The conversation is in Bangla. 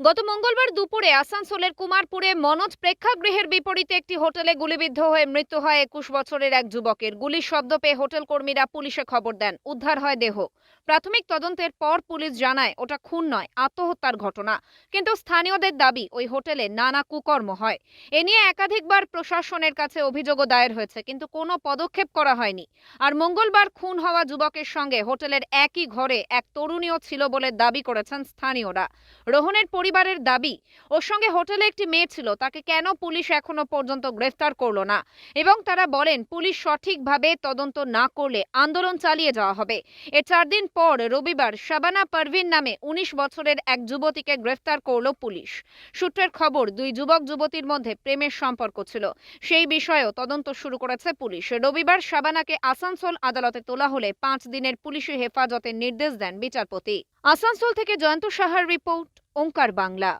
গত মঙ্গলবার দুপুরে আসানসোলের কুমারপুরে মনোজ প্রেক্ষাগৃহের বিপরীতে একটি হোটেলে গুলিবিদ্ধ হয়ে মৃত্যু হয় একুশ বছরের এক যুবকের। গুলির শব্দ পেয়ে হোটেল কর্মীরা পুলিশে খবর দেন। উদ্ধার হয় দেহ। প্রাথমিক তদন্তের পর পুলিশ জানায়, ওটা খুন নয়, আত্মহত্যার ঘটনা। কিন্তু স্থানীয়দের দাবি, ওই হোটেলে নানা কুকর্ম হয়। এ নিয়ে একাধিকবার প্রশাসনের কাছে অভিযোগও দায়ের হয়েছে, কিন্তু কোনো পদক্ষেপ করা হয়নি। আর মঙ্গলবার খুন হওয়া যুবকের সঙ্গে হোটেলের একই ঘরে এক তরুণীও ছিল বলে দাবি করেছেন স্থানীয়রা। রোহনের পরিবারের দাবি, ওর সঙ্গে হোটেলে একটি মেয়ে ছিল, তাকে কেন পুলিশ এখনও পর্যন্ত গ্রেফতার করল না? এবং তারা বলেন, পুলিশ সঠিকভাবে তদন্ত না করলে আন্দোলন চালিয়ে যাওয়া হবে। এর চার দিন পর রবিবার শাবানা পারভিন নামে উনিশ বছরের এক যুবতীকে গ্রেফতার করল পুলিশ। সূত্রের খবর, দুই যুবক যুবতীর মধ্যে প্রেমের সম্পর্ক ছিল। সেই বিষয়েও তদন্ত শুরু করেছে পুলিশ। রবিবার শাবানাকে আসানসোল আদালতে তোলা হলে পাঁচ দিনের পুলিশি হেফাজতের নির্দেশ দেন বিচারপতি। আসানসোল থেকে জয়ন্ত সাহার রিপোর্ট ওঙ্কার বাংলা